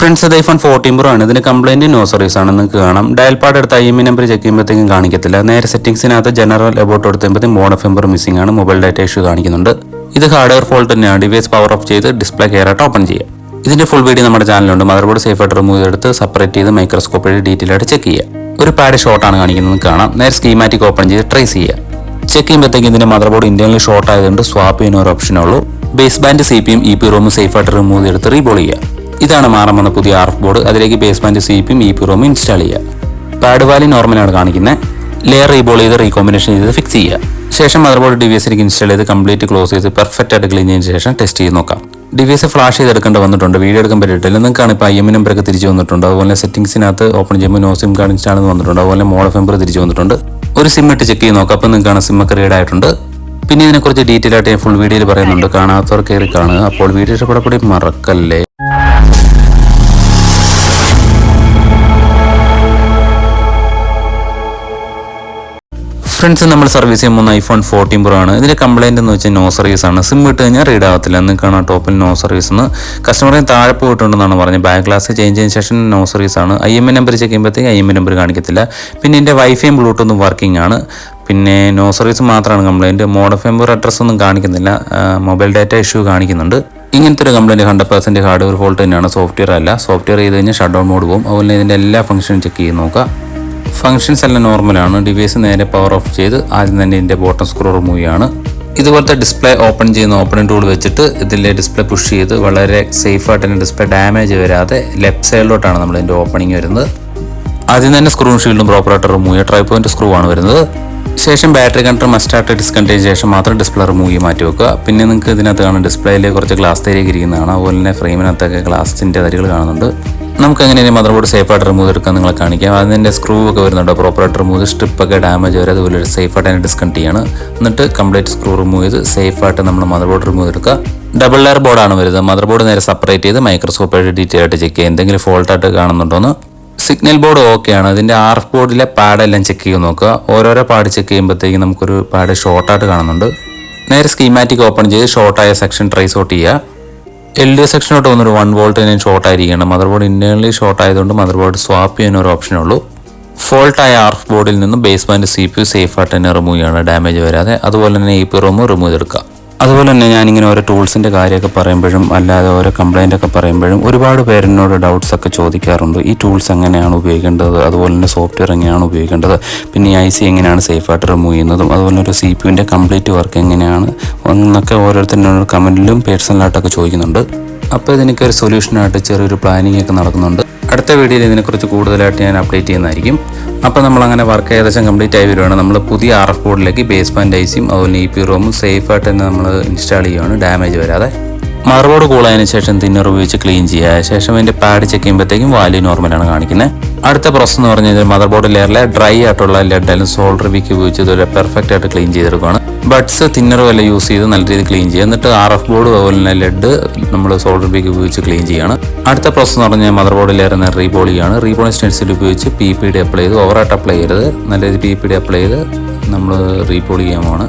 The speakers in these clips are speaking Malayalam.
ഫ്രണ്ട്സ് ഇത് ഐഫോൺ ഫോർട്ടീൻ പ്രോ ആണ്. ഇതിന് കംപ്ലൈന്റ് നോ സർവീസ് ആണ് നിങ്ങൾക്ക് കാണാം. ഡയൽ പാഡ് എടുത്ത് ഐ എം നമ്പർ ചെക്ക് ചെയ്യുമ്പോഴത്തേക്കും കാണിക്കത്തില്ല. നേരെ സെറ്റിംഗ്സിനകത്ത് ജനറൽ എബോട്ട് എടുത്തുമ്പോഴത്തേക്കും മോഡ് ഓഫ് നമ്പർ മിസ്സിംഗ് ആണ്. മൊബൈൽ ഡാറ്റ ഇഷ്യൂ കാണിക്കുന്നുണ്ട്. ഇത് ഹാർഡ്വെയർ ഫോൾട്ട് തന്നെയാണ്. ഡിവൈസ് പവർ ഓഫ് ചെയ്ത് ഡിസ്പ്ലേ കയറായിട്ട് ഓപ്പൺ ചെയ്യുക ഇതിന്റെ ഫുൾ വീഡിയോ നമ്മുടെ ചാനലുണ്ട് മദർ ബോർഡ് സേഫ് ആയിട്ട് റിമൂവ് ചെയ്തെടുത്ത് സെപ്പറേറ്റ് ചെയ്ത് മൈക്രോസ്കോപ്പ് വഴി ഡീറ്റെയിൽ ആയിട്ട് ചെക്ക് ചെയ്യുക ഒരു പാഡ് ആണ് കാണിക്കുന്നത് കാണാം. നേരെ സ്കീമാറ്റിക് ഓപ്പൺ ചെയ്ത് ട്രേസ് ചെയ്യുക ചെക്ക് ചെയ്യുമ്പോഴത്തേക്ക് ഇതിന്റെ മദർ ബോർഡ് ഇന്ത്യയിൽ ഷോർട്ട് ആയതുകൊണ്ട് സ്വാപ്പ് ചെയ്യുന്ന ഒരു ഓപ്ഷനേ ഉള്ളൂ. Base band C P M E P റോമും safe ആയിട്ട് റിമൂവ് ചെയ്തെടുത്ത് റീബോൾ ചെയ്യുക ഇതാണ് മാറാൻ വന്ന പുതിയ ആർഫ് ബോർഡ്. അതിലേക്ക് ബേസ്മെന്റ് സി പിയും ഇ പി റോമും ഇൻസ്റ്റാൾ ചെയ്യുക പാഡ് വാലി നോർമലാണ് കാണിക്കുന്നത് ലെയർ റീബോൾ ചെയ്ത് റീകോമ്പിനേഷൻ ചെയ്ത് ഫിക്സ് ചെയ്യുക. ശേഷം മദർ ബോർഡ് ഡിവൈസിലേക്ക് ഇൻസ്റ്റാൾ ചെയ്ത് കംപ്ലീറ്റ് ക്ലോസ് ചെയ്ത് പെർഫെക്റ്റ് ആയിട്ട് ക്ലീൻ ചെയ്തതിന് ശേഷം ടെസ്റ്റ് ചെയ്ത് നോക്കാം. ഡിവൈസ് ഫ്ലാഷ് ചെയ്തെടുക്കേണ്ട വന്നിട്ടുണ്ട്. വീഡിയോ എടുക്കാൻ പറ്റിയിട്ടില്ല. നിങ്ങൾക്കാണ് ഇപ്പോൾ ഐ എം നമ്പറൊക്കെ തിരിച്ചു വന്നിട്ടുണ്ട്. അതുപോലെ സെറ്റിംഗ്സിനകത്ത് ഓപ്പൺ ചെയ്യുമ്പോൾ നോ സിം കാർഡ് ഇൻസ്റ്റാൾ വന്നിട്ടുണ്ട്. അതുപോലെ മോഡ് ഓഫ് നമ്പർ തിരിച്ചു വന്നിട്ടുണ്ട്. ഒരു സിം ഇട്ട് ചെക്ക് ചെയ്ത് നോക്കാം. അപ്പോൾ നിങ്ങൾക്കാണ് സിം ഒക്കെ റീഡ് ആയിട്ടുണ്ട്. പിന്നെ ഇതിനെക്കുറിച്ച് ഡീറ്റെയിൽ ആയിട്ട് ഞാൻ ഫുൾ വീഡിയോയിൽ പറയുന്നുണ്ട്. കാണാത്തവർ കയറി കാണുക. അപ്പോൾ വീഡിയോ ഇഷ്ടപ്പെടപ്പെടി മറക്കല്ലേ. ഫ്രണ്ട്സ് നമ്മൾ സർവീസ് ചെയ്യുമ്പോൾ ഐഫോൺ ഫോർട്ടീൻ പ്രോ ആണ്. ഇതിന്റെ കംപ്ലൈന്റ് എന്ന് വെച്ചാൽ നോ സർവീസ് ആണ്. സിം ഇട്ട് കഴിഞ്ഞാൽ റീഡ് ആവത്തില്ല. എന്ന് കാണാം ടോപ്പിൽ നോ സർവീസ് എന്ന്. കസ്റ്റമറിന് താഴെ പോയിട്ടുണ്ടെന്നാണ് പറഞ്ഞത്. ബാക്ക് ഗ്ലാസ് ചേഞ്ച് ചെയ്യുന്ന ശേഷം നോ സർവീസ് ആണ്. I M A number check ചെയ്യുമ്പോഴത്തേക്ക് ഐ എം എ നമ്പർ കാണിക്കത്തില്ല. പിന്നെ എന്റെ വൈഫൈയും ബ്ലൂടൂത്തും വർക്കിംഗ് ആണ്. പിന്നെ നോ സർവീസ് മാത്രമാണ് കംപ്ലൈന്റ് മോഡ് ഫെമ്പർ അഡ്രസ് ഒന്നും കാണിക്കുന്നില്ല. മൊബൈൽ ഡാറ്റ ഇഷ്യൂ കാണിക്കുന്നുണ്ട്. ഇങ്ങനത്തെ ഒരു complaint hundred percent hardware fault തന്നെയാണ്. സോഫ്റ്റ്വെയർ അല്ല. സോഫ്റ്റ്വെയർ ചെയ്ത് കഴിഞ്ഞാൽ ഷട്ട് ഡൗൺ മോഡ് പോകും. അതുപോലെ ഇതിന്റെ എല്ലാ ഫംഗ്ഷനും ചെക്ക് ചെയ്ത് നോക്കുക ഫങ്ഷൻസ് എല്ലാം നോർമലാണ് ഡിവൈസ് നേരെ പവർ ഓഫ് ചെയ്ത് ആദ്യം തന്നെ ഇതിന്റെ ബോട്ടം സ്ക്രൂ റിമൂവ് ചെയ്യാണ്. ഇതുപോലത്തെ ഡിസ്പ്ലേ ഓപ്പൺ ചെയ്യുന്ന ഓപ്പണിംഗ് ടൂൾ വെച്ചിട്ട് ഇതിലെ ഡിസ്പ്ലേ പുഷ് ചെയ്ത് വളരെ സേഫായിട്ട് തന്നെ ഡിസ്പ്ലേ ഡാമേജ് വരാതെ ലെഫ്റ്റ് സൈഡിലോട്ടാണ് നമ്മൾ ഇതിന്റെ ഓപ്പണിംഗ് വരുന്നത്. ആദ്യം തന്നെ സ്ക്രൂ ഷീൽഡും പ്രോപ്പറായിട്ട് റിമൂവ് ചെയ്യുക. ട്രൈ പോയിന്റ് സ്ക്രൂ ആണ് വരുന്നത്. ശേഷം ബാറ്ററി കണ്ടർ മസ്റ്റായിട്ട് ഡിസ്കണ്ടിന് ശേഷം മാത്രം ഡിസ്പ്ലേ റിമൂവ് ചെയ്ത് മാറ്റി വെക്കുക. പിന്നെ നിങ്ങൾക്ക് ഇതിനകത്ത് കാണും ഡിസ്പ്ലേയിൽ കുറച്ച് ഗ്ലാസ് തരിക ഇരിക്കുന്നതാണ്. അതുപോലെ തന്നെ ഫ്രെയിമിനകത്തൊക്കെ ഗ്ലാസിന്റെ തരികൾ കാണുന്നുണ്ട്. നമുക്ക് എങ്ങനെ മദർ ബോർഡ് സേഫ് ആയിട്ട് റിമൂവ് എടുക്കാൻ നിങ്ങളെ കാണിക്കാം? അതിന്റെ സ്ക്രൂ ഒക്കെ വരുന്നുണ്ട്? പ്രോപ്പറായിട്ട് റിമൂവ് സ്ട്രിപ്പ് ഒക്കെ ഡാമേജ് വരെ അതുപോലെ സേഫ് ആയിട്ട് അതിനെ ഡിസ്കണ്ട് ചെയ്യാണ്. എന്നിട്ട് കംപ്ലീറ്റ് സ്ക്രൂ റിമൂവ് ചെയ്ത് സേഫ് ആയിട്ട് നമ്മൾ മദർ ബോർഡ് റിമൂവ് എടുക്കുക. ഡബിൾ ലെയർ ബോർഡാണ് വരുന്നത് മദർ ബോർഡ് നേരെ സെപ്പറേറ്റ് ചെയ്ത് മൈക്രോസ്കോപ്പ് ആയിട്ട് ഡീറ്റെയിൽ ആയിട്ട് ചെക്ക് ചെയ്യുക. എന്തെങ്കിലും ഫോൾട്ടായിട്ട് കാണുന്നുണ്ടോ എന്ന്. സിഗ്നൽ ബോർഡ് ഓക്കെയാണ് ഇതിന്റെ ആർ എഫ് ബോർഡിലെ പാഡെല്ലാം ചെക്ക് ചെയ്ത് നോക്കുക. ഓരോരോ പാഡ് ചെക്ക് ചെയ്യുമ്പോഴത്തേക്കും നമുക്കൊരു പാഡ് ഷോർട്ടായിട്ട് കാണുന്നുണ്ട്. നേരെ സ്കീമാറ്റിക് ഓപ്പൺ ചെയ്ത് ഷോർട്ടായ സെക്ഷൻ ട്രൈസ് ഔട്ട് ചെയ്യുക. എൽ ഡി സെക്ഷനോട്ട് വന്നൊരു വൺ വോൾട്ട് ഞാൻ ഷോർട്ട് ആയിരിക്കണം. മദർ ബോർഡ് ഇന്റേണലി ഷോർട്ട് ആയതുകൊണ്ട് മദർ ബോർഡ് സ്വാപ്പ് ചെയ്യാൻ ഒരു ഓപ്ഷനേ ഉള്ളൂ. ഫോൾട്ടായ ആർഫ് ആർ ബോർഡിൽ നിന്ന് basement C P U safe ആയിട്ട് തന്നെ റിമൂവ് ചെയ്യണം. ഡാമേജ് വരാതെ. അതുപോലെ തന്നെ ഇ പി റൂമ് റിമൂവ് ചെയ്തെടുക്കുക അതുപോലെ തന്നെ ഞാനിങ്ങനെ ഓരോ ടൂൾസിന്റെ കാര്യമൊക്കെ പറയുമ്പോഴും അല്ലാതെ ഓരോ കംപ്ലൈന്റ് ഒക്കെ പറയുമ്പോഴും ഒരുപാട് പേരെന്നോട് ഡൗട്ട്സ് ഒക്കെ ചോദിക്കാറുണ്ട്. ഈ ടൂൾസ് എങ്ങനെയാണ് ഉപയോഗിക്കേണ്ടത്? അതുപോലെ തന്നെ സോഫ്റ്റ്വെയർ എങ്ങനെയാണ് ഉപയോഗിക്കേണ്ടത്? പിന്നെ ഈ ഐ സി എങ്ങനെയാണ് സേഫായിട്ട് റിമൂവ് ചെയ്യുന്നതും അതുപോലെ ഒരു സി പി കംപ്ലീറ്റ് വർക്ക് എങ്ങനെയാണ്? എന്നൊക്കെ ഓരോരുത്തരോട് കമന്റിലും പേഴ്സണലായിട്ടൊക്കെ ചോദിക്കുന്നുണ്ട്. അപ്പോൾ ഇതിനൊക്കെ ഒരു സൊല്യൂഷനായിട്ട് ചെറിയൊരു പ്ലാനിങ് ഒക്കെ നടക്കുന്നുണ്ട്. അടുത്ത വീഡിയോയിൽ ഇതിനെക്കുറിച്ച് കൂടുതലായിട്ട് ഞാൻ അപ്ഡേറ്റ് ചെയ്യുന്നതായിരിക്കും. അപ്പോൾ നമ്മൾ അങ്ങനെ വർക്ക് ഏകദേശം കംപ്ലീറ്റ് ആയി വരുവാണ്. നമ്മൾ പുതിയ ആർ എഫ് ബോർഡിലേക്ക് ബേസ്മെന്റ് ഐസിയും അതുപോലെ ഇ പി റോമും സേഫായിട്ട് തന്നെ നമ്മൾ ഇൻസ്റ്റാൾ ചെയ്യുവാണ്. ഡാമേജ് വരാതെ. മറുബോർഡ് കൂളായതിനു ശേഷം തിന്നർ ഉപയോഗിച്ച് ക്ലീൻ ചെയ്യുക. ശേഷം അതിന്റെ പാഡ് ചെക്ക് ചെയ്യുമ്പോഴത്തേക്കും വാല്യൂ നോർമലാണ് കാണിക്കുന്നത് അടുത്ത പ്രോസസ് എന്ന് പറഞ്ഞു കഴിഞ്ഞാൽ മദർ ബോർഡ് ലെയറിലെ ഡ്രൈ ആയിട്ടുള്ള ലെഡായാലും സോൾഡർ വിക്ക് ഉപയോഗിച്ച് ഇതുവരെ പെർഫെക്റ്റ് ആയിട്ട് ക്ലീൻ ചെയ്തെടുക്കുകയാണ് ബഡ്സ് തിന്നർ വല്ല യൂസ് ചെയ്ത് നല്ല രീതിയിൽ ക്ലീൻ ചെയ്യുക. എന്നിട്ട് ആർ എഫ് ബോർഡ് അതുപോലെ തന്നെ ലെഡ് നമ്മൾ സോൾഡർ വിക്ക് ഉപയോഗിച്ച് ക്ലീൻ ചെയ്യുകയാണ്. അടുത്ത പ്രോസസ് എന്ന് പറഞ്ഞാൽ മദർ ബോർഡ് ലെയർ റീബോൾ ചെയ്യാണ് റീബോളിംഗ് സ്റ്റെൻസിൽ ഉപയോഗിച്ച് പി പി ഡി അപ്ലൈ ചെയ്ത് ഓവറായിട്ട് അപ്ലൈ ചെയ്യരുത്. നല്ല രീതിയിൽ പി പി ഡി അപ്ലൈ ചെയ്ത് നമ്മൾ റീബോൾ ചെയ്യാമാണ്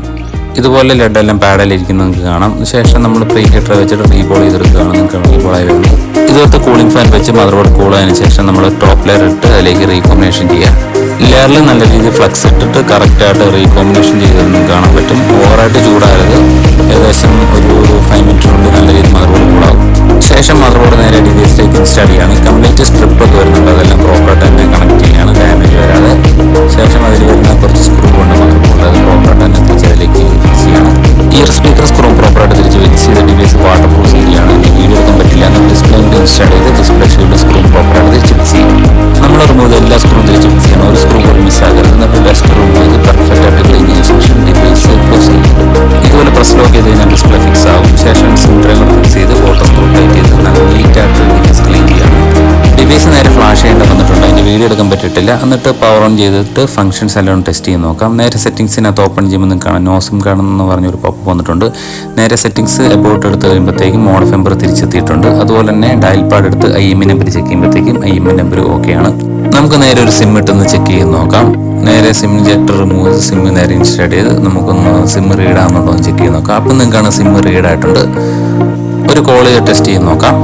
ഇതുപോലെ ലെഡെല്ലാം പാഡിലിരിക്കുന്നത് നിങ്ങൾക്ക് കാണാം. ശേഷം നമ്മൾ പ്രീ ഹീറ്റർ വെച്ചിട്ട് റീബോൾ ചെയ്തെടുക്കുകയാണ്. നിങ്ങൾക്ക് റീബോൾ ആയി വരുന്നത് ഇതുപോലത്തെ കൂളിംഗ് ഫാൻ വെച്ച് മദർ ബോർഡ് കൂൾ ആയതിനു ശേഷം നമ്മൾ ടോപ്പ് ലെയർ ഇട്ട് അതിലേക്ക് റീകോമ്പിനേഷൻ ചെയ്യാം ലെയറിൽ നല്ല രീതിയിൽ ഫ്ലക്സ് ഇട്ടിട്ട് കറക്റ്റായിട്ട് റീകോമ്പിനേഷൻ ചെയ്ത് കാണാൻ പറ്റും. ഓവറായിട്ട് ചൂടാകരുത്. ഇൻസ്റ്റാൾ ചെയ്ത് ഡിസ്പ്ലേ ഷീൽഡ് സ്ക്രൂ പ്രോപ്പറായിട്ട് തിരിച്ച് ഫിക്സ് ചെയ്യും നമ്മൾ റിമൂവ് എല്ലാ സ്ക്രൂ തിരിച്ച് ഫിക്സ് ചെയ്യണം ഒരു സ്ക്രൂ മിസ് ആകരുത് എന്നിട്ട് ബെസ്റ്റ് റൂം ചെയ്ത് പെർഫെക്റ്റ് ആയിട്ട് ക്ലീൻ ചെയ്ത ശേഷം വീഡിയോ എടുക്കാൻ പറ്റിയിട്ടില്ല. എന്നിട്ട് പവർ ഓൺ ചെയ്തിട്ട് ഫംഗ്ഷൻസ് എല്ലാം ഒന്ന് ടെസ്റ്റ് ചെയ്ത് നോക്കാം. നേരെ സെറ്റിംഗ്സിനകത്ത് ഓപ്പൺ ചെയ്യുമ്പോൾ നിങ്ങൾക്ക് കാണാം നോസും കാണുമെന്ന് പറഞ്ഞൊരു പോപ്പ് വന്നിട്ടുണ്ട്. നേരെ സെറ്റിംഗ്സ് എബോട്ട് എടുത്ത് കഴിയുമ്പോഴത്തേക്കും മോഡ് നമ്പർ തിരിച്ചെത്തിയിട്ടുണ്ട്. അതുപോലെ തന്നെ ഡയൽ പാഡ് എടുത്ത് ഐ എം നമ്പർ ചെക്ക് ചെയ്യുമ്പോഴത്തേക്കും ഐ എം നമ്പർ ഓക്കെയാണ് നമുക്ക് നേരെ ഒരു സിം ഇട്ടൊന്ന് ചെക്ക് ചെയ്ത് നോക്കാം. നേരെ സിം ജെറ്റ് റിമൂവ് സിം നേരെ ഇൻസ്റ്റാൾ ചെയ്ത് നമുക്കൊന്ന് സിം റീഡ് ആകുന്നുണ്ടോ എന്ന് ചെക്ക് ചെയ്ത് നോക്കാം. അപ്പം നിങ്ങൾക്കാണ് സിം റീഡ് ആയിട്ടുണ്ട്. ഒരു കോൾ ടെസ്റ്റ് ചെയ്ത് നോക്കാം.